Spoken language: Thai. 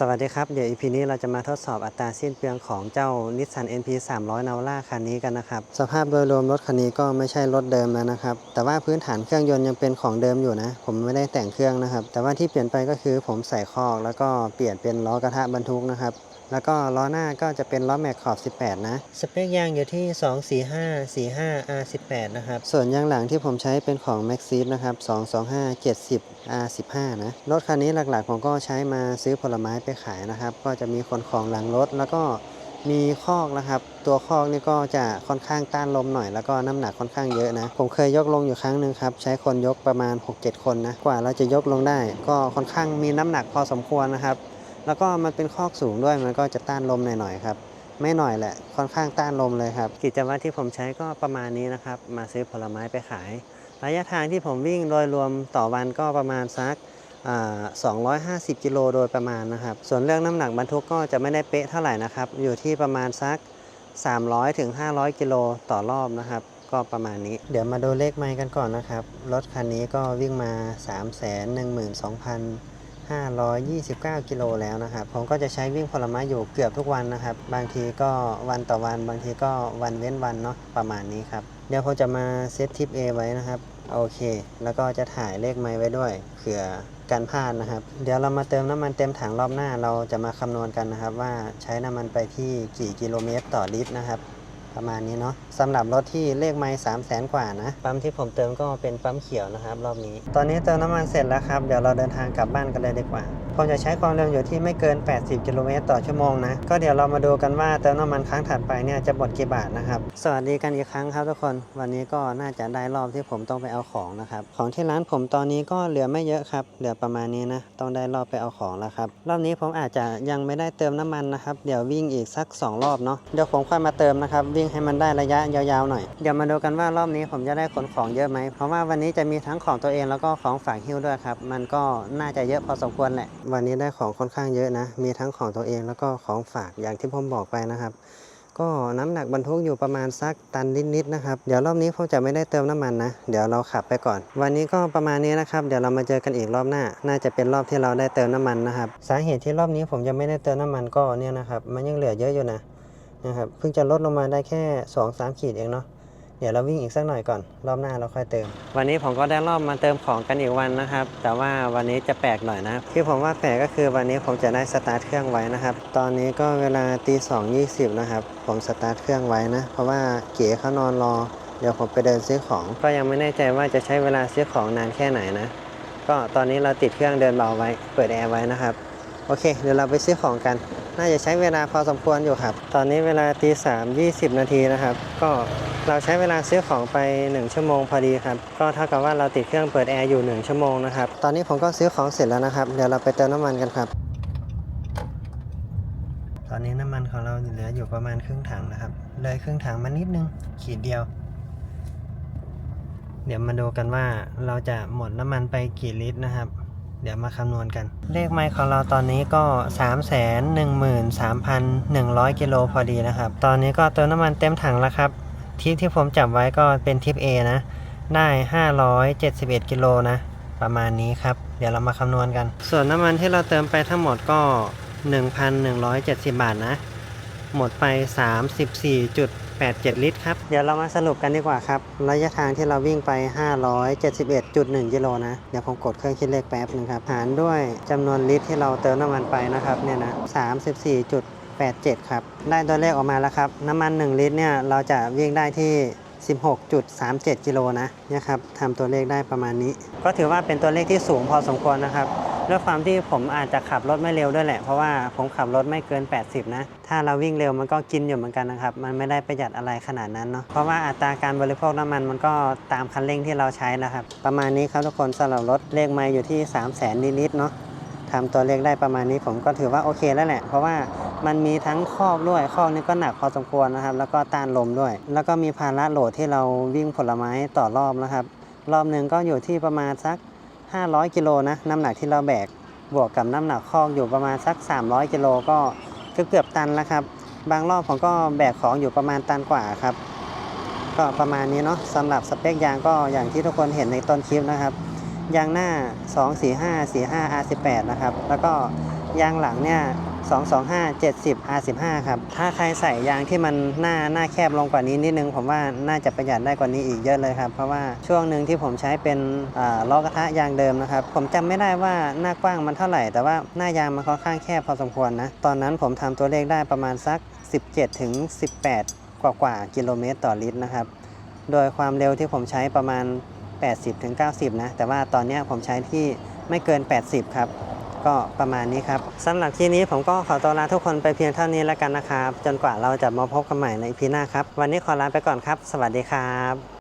สวัสดีครับ เดี๋ยว EP นี้เราจะมาทดสอบอัตราสิ้นเปลืองของเจ้า Nissan NP 300 Navara คันนี้กันนะครับ สภาพโดยรวมรถคันนี้ก็ไม่ใช่รถเดิมแล้วนะครับ แต่ว่าพื้นฐานเครื่องยนต์ยังเป็นของเดิมอยู่นะ ผมไม่ได้แต่งเครื่องนะครับ แต่ว่าที่เปลี่ยนไปก็คือผมใส่คอกแล้วก็เปลี่ยนเป็นล้อกระทะบรรทุกนะครับ แล้วก็ล้อหน้าก็จะเป็นล้อแม็กขอบ 18 นะ สเปคยางอยู่ที่ 245 45 R18 นะครับ ส่วนยางหลังที่ผมใช้เป็นของ Maxxis นะครับ 225 70 R15 นะ รถคันนี้หลักๆ ผมก็ใช้มาซื้อผลไม้ไปขายนะครับ ก็จะมีคนของหลังรถแล้วก็มีคอกนะครับ ตัวคอกนี่ก็จะค่อนข้างต้านลมหน่อย แล้วก็น้ำหนักค่อนข้างเยอะนะ ผมเคยยกลงอยู่ครั้งหนึ่งครับ ใช้คนยกประมาณ 6-7 คนนะ กว่าเราจะยกลงได้ ก็ค่อนข้างมีน้ำหนักพอสมควรนะครับ แล้วก็มันเป็นคอกสูงด้วยมันก็จะต้านลมหน่อยๆครับ ไม่หน่อยแหละค่อนข้างต้านลมเลยครับ กิจวัตรที่ผมใช้ก็ประมาณนี้นะครับ มาซื้อผลไม้ไปขาย ระยะทางที่ผมวิ่งโดยรวมต่อวันก็ประมาณสัก250 กิโลโดยประมาณนะครับ ส่วนเรื่องน้ำหนักบรรทุกก็จะไม่ได้เป๊ะเท่าไหร่นะครับ อยู่ที่ประมาณสัก 300ถึง500 กิโลต่อรอบนะครับ ก็ประมาณนี้ เดี๋ยวมาดูเลขไมล์กันก่อนนะครับ รถคันนี้ก็วิ่งมา 312,000 529 กิโลแล้วนะครับ ผมก็จะใช้วิ่งผลไม้อยู่เกือบทุกวันนะครับ บางทีก็วันต่อวัน บางทีก็วันเว้นวันเนาะประมาณนี้ครับ เดี๋ยวผมจะมาเซตทิป A ไว้นะครับ โอเค แล้วก็จะถ่ายเลขไม้ไว้ด้วยเผื่อการพลาดนะครับ เดี๋ยวเรามาเติมน้ำมันเต็มถังรอบหน้า เราจะมาคำนวณกันนะครับ ว่าใช้น้ำมันไปที่กี่กิโลเมตรต่อลิตรนะครับ ประมาณนี้เนาะสำหรับรถที่เลขไม้สามแสนกว่านะปั๊มที่ผมเติมก็เป็นปั๊มเขียวนะครับ รอบนี้ ตอนนี้เติมน้ำมันเสร็จแล้วครับ เดี๋ยวเราเดินทางกลับบ้านกันเลยดีกว่า ผมจะใช้ความเร็วอยู่ที่ไม่เกิน 80 กิโลเมตรต่อชั่วโมงนะ ก็เดี๋ยวเรามาดูกันว่าเติมน้ำมันครั้งถัดไปเนี่ยจะหมดกี่บาทนะครับ สวัสดีกันอีกครั้งครับทุกคน วันนี้ก็น่าจะได้รอบที่ผมต้องไปเอาของนะครับ ของที่ร้านผมตอนนี้ก็เหลือไม่เยอะครับ เหลือประมาณนี้นะ ต้องได้รอบไปเอาของแล้วครับ รอบนี้ผมอาจจะยังไม่ได้เติมน้ำมันนะครับ เดี๋ยววิ่งอีกสัก 2 รอบเนาะ เดี๋ยวผมค่อยมาเติมนะครับ วิ่งให้มันได้ระยะยาวๆหน่อย เดี๋ยวมาดูกันว่ารอบนี้ผมจะได้ขนของเยอะไหม เพราะว่าวันนี้จะมีทั้งของตัวเองแล้วก็ของฝากหิ้วด้วยครับ มันก็น่าจะเยอะพอสมควรแหละวันนี้ได้ของค่อนข้างเยอะนะ มีทั้งของตัวเองแล้วก็ของฝากอย่างที่ผมบอกไปนะครับ ก็น้ำหนักบรรทุกอยู่ประมาณสักตันนิดๆนะครับ เดี๋ยวรอบนี้ผมจะไม่ได้เติมน้ำมันนะ เดี๋ยวเราขับไปก่อน วันนี้ก็ประมาณนี้นะครับ เดี๋ยวเรามาเจอกันอีกรอบหน้า น่าจะเป็นรอบที่เราได้เติมน้ำมันนะครับ สาเหตุที่รอบนี้ผมยังไม่ได้เติมน้ำมันก็เนี่ยนะครับ มันยังเหลือเยอะอยู่นะนะครับ เพิ่งจะลดลงมาได้แค่ 2-3 ขีดเองเนาะ เดี๋ยวเราวิ่งอีกสักหน่อยก่อน รอบหน้าเราค่อยเติม วันนี้ผมก็ได้รอบมาเติมของกันอีกวันนะครับ แต่ว่าวันนี้จะแปลกหน่อยนะที่ผมว่าแปลกก็คือวันนี้ผมจะได้สตาร์ทเครื่องไว้นะครับ ตอนนี้ก็เวลาตีสองยี่สิบนะครับ ผมสตาร์ทเครื่องไว้นะ เพราะว่าเก๋เขานอนรอ เดี๋ยวผมไปเดินซื้อของ ก็ยังไม่แน่ใจว่าจะใช้เวลาซื้อของนานแค่ไหนนะ ก็ตอนนี้เราติดเครื่องเดินเบาไว้ เปิดแอร์ไว้นะครับ โอเค เดี๋ยวเราไปซื้อของกัน น่าจะใช้เวลาพอสมควรอยู่ครับ ตอนนี้เวลาตีสามยี่สิบนาทีนะครับ ก็เราใช้เวลาซื้อของไป 1 ชั่วโมงพอดีครับ ก็เท่ากับว่าเราติดเครื่องเปิดแอร์อยู่ 1 ชั่วโมงนะครับ ตอนนี้ผมก็ซื้อของเสร็จแล้วนะครับ เดี๋ยวเราไปเติมน้ำมันกันครับ ตอนนี้น้ำมันของเราเหลืออยู่ประมาณครึ่งถังนะครับ เลยครึ่งถังมานิดนึง ขีดเดียว เดี๋ยวมาดูกันว่าเราจะหมดน้ำมันไปกี่ลิตรนะครับ เดี๋ยวมาคำนวณกัน เลขไมล์ของเราตอนนี้ก็ 3 1 3 1 0 0 กิโลพอดีนะครับ ตอนนี้ก็เติมน้ำมันเต็มถังแล้วครับ ทิปที่ผมจับไว้ก็เป็นทิป A นะ ได้ 571 กิโลนะ ประมาณนี้ครับ เดี๋ยวเรามาคำนวณกัน ส่วนน้ำมันที่เราเติมไปทั้งหมดก็ 1,170 บาทนะ หมดไป 87 ลิตรครับ เดี๋ยวเรามาสรุปกันดีกว่าครับ ระยะทางที่เราวิ่งไป 571.1 กิโลนะ เดี๋ยวผมกดเครื่องคิดเลขแป๊บนึงครับ หารด้วยจำนวนลิตรที่เราเติมน้ำมันไปนะครับเนี่ยนะ34.87 ครับ ได้ตัวเลขออกมาแล้วครับ น้ำมัน 1 ลิตรเนี่ยเราจะวิ่งได้ที่16.37 กิโลนะนี่ครับทำตัวเลขได้ประมาณนี้ ก็ถือว่าเป็นตัวเลขที่สูงพอสมควรนะครับ ด้วยความที่ผมอาจจะขับรถไม่เร็วด้วยแหละ เพราะว่าผมขับรถไม่เกิน 80 นะ ถ้าเราวิ่งเร็วมันก็กินอยู่เหมือนกันนะครับ มันไม่ได้ประหยัดอะไรขนาดนั้นเนาะ เพราะว่าอัตราการบริโภคน้ำมันมันก็ตามคันเร่งที่เราใช้นะครับ ประมาณนี้ครับทุกคนสำหรับรถเลขไมล์อยู่ที่ 3 0 0 0 0 0นิดๆเนาะทำตัวเลขได้ประมาณนี้ผมก็ถือว่าโอเคแล้วแหละ เพราะว่ามันมีทั้งคอกด้วยคอกนี้ก็หนักพอสมควรนะครับ แล้วก็ต้านลมด้วย แล้วก็มีภาระโหลดที่เราวิ่งผลไม้ต่อรอบนะครับ รอบหนึ่งก็อยู่ที่ประมาณสัก 500กิโลนะน้ำหนักที่เราแบกบวกกับน้ำหนักคอกอยู่ประมาณสัก 300กิโลก็เกือบเกือบตันแล้วครับ บางรอบผมก็แบกของอยู่ประมาณตันกว่าครับ ก็ประมาณนี้เนาะสำหรับสเปคยางก็อย่างที่ทุกคนเห็นในต้นคลิปนะครับ ยางหน้า 245 45 R18 นะครับ แล้วก็ยางหลังเนี่ย 225 70 R15 ครับ ถ้าใครใส่ยางที่มันหน้าหน้าแคบลงกว่านี้นิดนึง ผมว่าน่าจะประหยัดได้กว่านี้อีกเยอะเลยครับ เพราะว่าช่วงหนึ่งที่ผมใช้เป็นล้อกระทะยางเดิมนะครับ ผมจำไม่ได้ว่าหน้ากว้างมันเท่าไหร่ แต่ว่าหน้ายางมันค่อนข้างแคบพอสมควรนะ ตอนนั้นผมทำตัวเลขได้ประมาณสัก 17ถึง18 กว่ากว่ากิโลเมตรต่อลิตรนะครับ โดยความเร็วที่ผมใช้ประมาณ 80ถึง90 นะ แต่ว่าตอนนี้ผมใช้ที่ไม่เกิน 80 ครับ ก็ประมาณนี้ครับสำหรับที่นี้ผมก็ขอตัวลาทุกคนไปเพียงเท่านี้แล้วกันนะครับ จนกว่าเราจะมาพบกันใหม่ในอีพีหน้าครับ วันนี้ขอลาไปก่อนครับ สวัสดีครับ